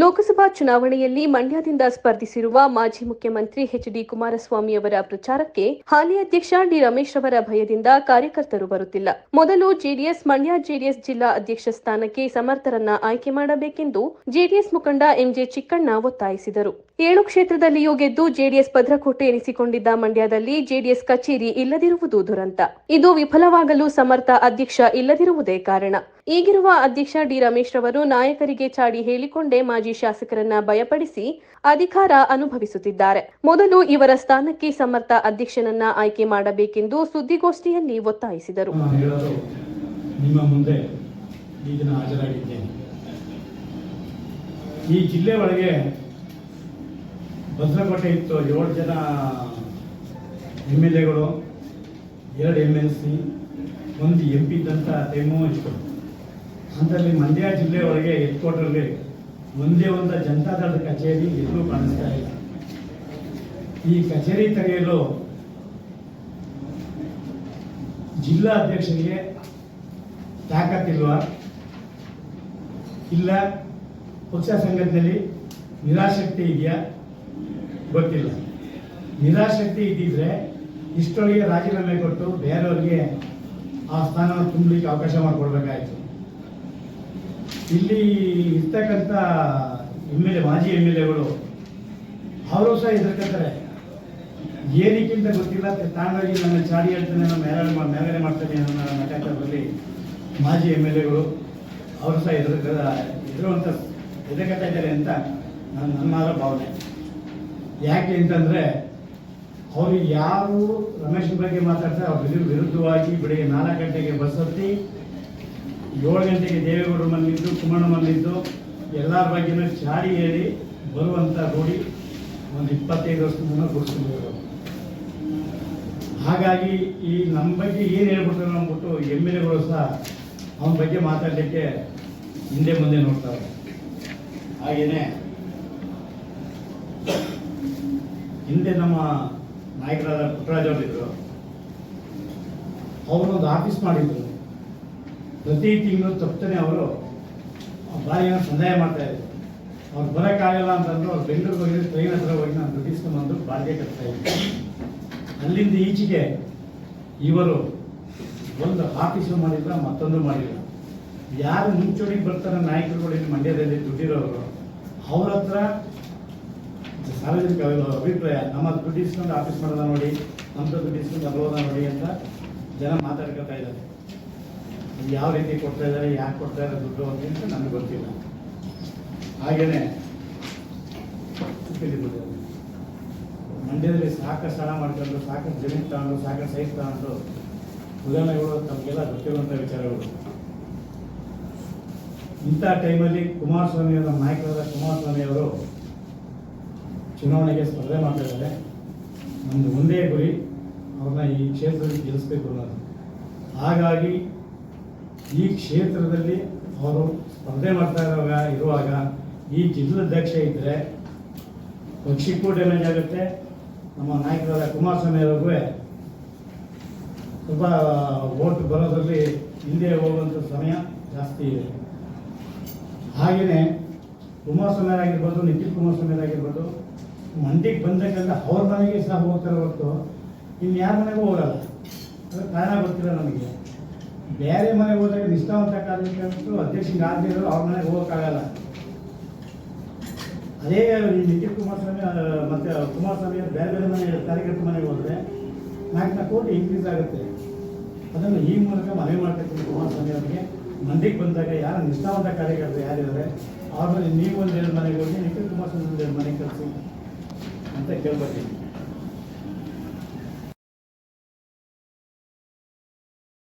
ಲೋಕಸಭಾ ಚುನಾವಣೆಯಲ್ಲಿ ಮಂಡ್ಯದಿಂದ ಸ್ಪರ್ಧಿಸಿರುವ ಮಾಜಿ ಮುಖ್ಯಮಂತ್ರಿ ಎಚ್ ಡಿ ಕುಮಾರಸ್ವಾಮಿ ಅವರ ಪ್ರಚಾರಕ್ಕೆ ಹಾಲಿ ಅಧ್ಯಕ್ಷ ಡಿ ರಮೇಶ್ ಅವರ ಭಯದಿಂದ ಕಾರ್ಯಕರ್ತರು ಬರುತ್ತಿಲ್ಲ. ಮೊದಲು ಜೆಡಿಎಸ್, ಮಂಡ್ಯ ಜೆಡಿಎಸ್ ಜಿಲ್ಲಾ ಅಧ್ಯಕ್ಷ ಸ್ಥಾನಕ್ಕೆ ಸಮರ್ಥರನ್ನ ಆಯ್ಕೆ ಮಾಡಬೇಕೆಂದು ಜೆಡಿಎಸ್ ಮುಖಂಡ ಎಂಜೆ ಚಿಕ್ಕಣ್ಣ ಒತ್ತಾಯಿಸಿದರು. ಏಳು ಕ್ಷೇತ್ರದಲ್ಲಿಯೂ ಗೆದ್ದು ಜೆಡಿಎಸ್ ಭದ್ರಕೋಟೆ ಎನಿಸಿಕೊಂಡಿದ್ದ ಮಂಡ್ಯದಲ್ಲಿ ಜೆಡಿಎಸ್ ಕಚೇರಿ ಇಲ್ಲದಿರುವುದು ದುರಂತ. ಇದು ವಿಫಲವಾಗಲು ಸಮರ್ಥ ಅಧ್ಯಕ್ಷ ಇಲ್ಲದಿರುವುದೇ ಕಾರಣ. ಈಗಿರುವ ಅಧ್ಯಕ್ಷ ಡಿ ರಮೇಶ್ ರವರು ನಾಯಕರಿಗೆ ಚಾಡಿ ಹೇಳಿಕೊಂಡೇ ಮಾಜಿ ಶಾಸಕರನ್ನ ಭಯಪಡಿಸಿ ಅಧಿಕಾರ ಅನುಭವಿಸುತ್ತಿದ್ದಾರೆ. ಮೊದಲು ಇವರ ಸ್ಥಾನಕ್ಕೆ ಸಮರ್ಥ ಅಧ್ಯಕ್ಷನನ್ನ ಆಯ್ಕೆ ಮಾಡಬೇಕೆಂದು ಸುದ್ದಿಗೋಷ್ಠಿಯಲ್ಲಿ ಒತ್ತಾಯಿಸಿದರು. ಈ ಜಿಲ್ಲೆ ಒಳಗೆ ಭದ್ರಕೋಟೆ ಇತ್ತು, ಏಳು ಜನ ಎಂ ಎಲ್ ಎಗಳು, ಎರಡು ಎಂ ಎಲ್ ಸಿ, ಒಂದು ಎಂ ಪಿ ಇದ್ದಂಥ ಟೈಮು ಇತ್ತು. ಮಂಡ್ಯ ಜಿಲ್ಲೆ ಒಳಗೆ ಹೆಡ್ಕ್ವಾರ್ಟರ್ಗೆ ಒಂದೇ ಒಂದು ಜನತಾದಳದ ಕಚೇರಿ ಎಲ್ಲೂ ಕಾಣಿಸ್ತಾ ಇಲ್ಲ. ಈ ಕಚೇರಿ ತೆಗೆಯಲು ಜಿಲ್ಲಾ ಅಧ್ಯಕ್ಷರಿಗೆ ತಾಕತ್ತಿಲ್ವಾ ಇಲ್ಲ. ಪಕ್ಷ ಸಂಘದಲ್ಲಿ ನಿರಾಸಕ್ತಿ ಇದೆಯಾ? ಗೊತ್ತಿಲ್ಲ. ನಿರಾಸಕ್ತಿ ಇದ್ದಿದ್ರೆ ಇಷ್ಟೊಳಗೆ ರಾಜೀನಾಮೆ ಕೊಟ್ಟು ಬೇರೆಯವ್ರಿಗೆ ಆ ಸ್ಥಾನವನ್ನು ತುಂಬಲಿಕ್ಕೆ ಅವಕಾಶ ಮಾಡಿಕೊಡ್ಬೇಕಾಯ್ತು. ಇಲ್ಲಿ ಇರ್ತಕ್ಕಂಥ ಎಂ ಎಲ್ ಎ ಮಾಜಿ ಎಂ ಎಲ್ ಎಗಳು ಅವರು ಸಹ ಹೆದರ್ಕತ್ತಾರೆ. ಏನಕ್ಕಿಂತ ಗೊತ್ತಿಲ್ಲ ತಾಂಡೋಗಿ ನನ್ನ ಚಾಡಿ ಹೇಳ್ತಾನೆ ನಮ್ಮ ಮೇಲನೆ ಮೇಲನೆ ಮಾಡ್ತಾನೆ ಅನ್ನೋ ನಟಕದಲ್ಲಿ ಮಾಜಿ ಎಂ ಎಲ್ ಎಗಳು ಅವರು ಸಹ ಎದುರು ಎದುರುವಂಥ ಎದುರ್ಕತ್ತಾ ಇದ್ದಾರೆ ಅಂತ ನನ್ನ ನನ್ನ ಭಾವನೆ. ಯಾಕೆ ಅಂತಂದರೆ ಅವರು ಯಾರು ರಮೇಶ್ ಬಗ್ಗೆ ಮಾತಾಡ್ತಾರೆ, ಅವ್ರ ವಿರು- ವಿರುದ್ಧವಾಗಿ ಬೆಳಿಗ್ಗೆ ನಾಲ್ಕು ಗಂಟೆಗೆ ಬಸ್ ಹತ್ತಿ ಏಳು ಗಂಟೆಗೆ ದೇವೇಗೌಡರ ಮನೆಯಿದ್ದು ಕುಮಣ ಮನೆಯಿದ್ದು ಎಲ್ಲರ ಬಗ್ಗೆನೂ ಚಾಡಿ ಹೇಳಿ ಬರುವಂಥ ರೂಢಿ ಒಂದು ಇಪ್ಪತ್ತೈದು ವರ್ಷದ ಮುನ್ನ ಗುರುಸ್ಕೊಂಡಿರೋರು ಹಾಗಾಗಿ ಈ ನಮ್ಮ ಬಗ್ಗೆ ಏನು ಹೇಳ್ಬಿಡ್ತಾರೆ ಅಂದ್ಬಿಟ್ಟು ಎಂ ಎಲ್ ಎಗಳು ಸಹ ಅವನ ಬಗ್ಗೆ ಮಾತಾಡಲಿಕ್ಕೆ ಹಿಂದೆ ಮುಂದೆ ನೋಡ್ತಾರೆ. ಹಾಗೇನೆ ಹಿಂದೆ ನಮ್ಮ ನಾಯಕರಾದ ಪುಟ್ಟರಾಜ್ ಅವರಿದ್ರು ಅವರೊಂದು ಆಫೀಸ್ ಮಾಡಿದ್ರು. ಪ್ರತಿ ತಿಂಗಳು ತಪ್ಪನೆ ಅವರು ಬಾಯಿನ ಸಂದಾಯ ಮಾಡ್ತಾ ಇದ್ರು. ಅವ್ರು ಬರೋಕ್ಕಾಗಲ್ಲ ಅಂತಂದ್ರು ಅವ್ರು ಬೆಂಗಳೂರಿಗೆ ಹೋಗಿ ಟ್ರೈನ್ ಹತ್ರ ಹೋಗಿ ನಾನು ದುಡ್ಡಿಸ್ಕೊಂಡು ಬಂದು ಬಾಡಿಗೆ ಕಟ್ತಾ ಇದ್ದೆ ಅಲ್ಲಿಂದ ಈಚೆಗೆ ಇವರು ಒಂದು ಆಫೀಸು ಮಾಡಿಲ್ಲ, ಮತ್ತೊಂದು ಮಾಡಿಲ್ಲ. ಯಾರು ಮುಂಚೂಣಿಗೆ ಬರ್ತಾರೆ ನಾಯಕರುಗಳು ಇಲ್ಲಿ ಮಂಡ್ಯದಲ್ಲಿ ದುಡ್ಡಿರೋರು, ಅವ್ರ ಹತ್ರ ಸಾರ್ವಜನಿಕ ಅಭಿಪ್ರಾಯ, ನಮ್ಮ ದುಡ್ಡು ಇಸ್ಕೊಂಡು ಆಫೀಸ್ ಮಾಡೋದ ನೋಡಿ ನಮ್ಮ ದುಡ್ಡು ಇಸ್ಕೊಂಡು ಅಲ್ಲೋದ ನೋಡಿ ಅಂತ ಜನ ಮಾತಾಡ್ಕೊತಾ ಇದ್ದಾರೆ. ಯಾವ ರೀತಿ ಕೊಡ್ತಾ ಇದ್ದಾರೆ, ಯಾಕೆ ಕೊಡ್ತಾ ಇದ್ದಾರೆ, ದುಡ್ಡು ಅಂತ ನನಗೆ ಗೊತ್ತಿಲ್ಲ. ಹಾಗೇನೆ ಮಂಡ್ಯದಲ್ಲಿ ಸಾಕಷ್ಟು ಹಣ ಮಾಡ್ಕೊಂಡು, ಸಾಕಷ್ಟು ಜಮೀನು ತಗೊಂಡು, ಸಾಕಷ್ಟು ಸೈಟ್ ತಗೊಂಡು ಉದಾಹರಣೆಗಳು ತಮಗೆಲ್ಲ ಗೊತ್ತಿರುವಂಥ ವಿಚಾರಗಳು. ಇಂಥ ಟೈಮಲ್ಲಿ ಕುಮಾರಸ್ವಾಮಿ ಅವರ ನಾಯಕರಾದ ಕುಮಾರಸ್ವಾಮಿ ಅವರು ಚುನಾವಣೆಗೆ ಸ್ಪರ್ಧೆ ಮಾಡ್ತಾ ಇದ್ದಾರೆ ನಮ್ಮದು ಒಂದೇ ಗುರಿ, ಅವ್ರನ್ನ ಈ ಕ್ಷೇತ್ರದಲ್ಲಿ ಗೆಲ್ಲಿಸ್ಬೇಕು ಅನ್ನೋದು. ಹಾಗಾಗಿ ಈ ಕ್ಷೇತ್ರದಲ್ಲಿ ಅವರು ಸ್ಪರ್ಧೆ ಮಾಡ್ತಾ ಇರುವಾಗ ಇರುವಾಗ ಈ ಜಿಲ್ಲಾಧ್ಯಕ್ಷ ಇದ್ದರೆ ಪಕ್ಷಕ್ಕೂ ಡ್ಯಾಮೇಜ್ ಆಗುತ್ತೆ. ನಮ್ಮ ನಾಯಕರಾದ ಕುಮಾರಸ್ವಾಮಿ ಅವ್ರಿಗೂ ಸ್ವಲ್ಪ ಓಟ್ ಬರೋದ್ರಲ್ಲಿ ಹಿಂದೆ ಹೋಗುವಂಥ ಸಮಯ ಜಾಸ್ತಿ ಇದೆ. ಹಾಗೆಯೇ ಕುಮಾರಸ್ವಾಮಿ ಆಗಿರ್ಬೋದು ನಿಖಿಲ್ ಕುಮಾರಸ್ವಾಮಿ ಆಗಿರ್ಬೋದು ಮಂದಿಗೆ ಬಂದಾಗೆಲ್ಲ ಅವ್ರ ಮನೆಗೆ ಸಹ ಹೋಗ್ತಾರೆ ಹೊರತು. ಯಾರ ಮನೆಗೂ ಹೋಗಲ್ಲ. ಅದಕ್ಕೆ ಕಾರಣ ಗೊತ್ತಿಲ್ಲ ನಮಗೆ. ಬೇರೆ ಮನೆಗೆ ಹೋದಾಗ ನಿಷ್ಠಾವಂತ ಕಾರ್ಯಕರ್ತರು ಅಧ್ಯಕ್ಷಿಗೆ ಆಗದೇ ಇರೋರು ಅವ್ರ ಮನೆಗೆ ಹೋಗೋಕ್ಕಾಗಲ್ಲ. ಅದೇ ನಿಖಿಲ್ ಕುಮಾರಸ್ವಾಮಿ ಮತ್ತು ಮತ್ತೆ ಕುಮಾರಸ್ವಾಮಿ ಅವರು ಬೇರೆ ಬೇರೆ ಮನೆ ಕಾರ್ಯಕರ್ತರ ಮನೆಗೆ ಹೋದರೆ ನಾಲ್ಕು ನಾಲ್ಕು ಕೋಟಿ ಇನ್ಕ್ರೀಸ್ ಆಗುತ್ತೆ. ಅದನ್ನು ಈ ಮೂಲಕ ಮನವಿ ಮಾಡ್ತಕ್ಕಂಥ ಕುಮಾರಸ್ವಾಮಿ ಅವರಿಗೆ ಮಂದಿಗೆ ಬಂದಾಗ ಯಾರು ನಿಷ್ಠಾವಂತ ಕಾರ್ಯಕರ್ತರು ಯಾರಿದ್ದಾರೆ, ಅವ್ರ ಮನೆ ನೀವು ಒಂದು ಎರಡು ಮನೆಗೆ ಹೋಗಿ ನಿಖಿಲ್ ಕುಮಾರಸ್ವಾಮಿ ಒಂದು ಎರಡು ಮನೆಗೆ ಕಳಿಸಿ. ಅಂತ ಕೇಳ್ಕೊತೀನಿ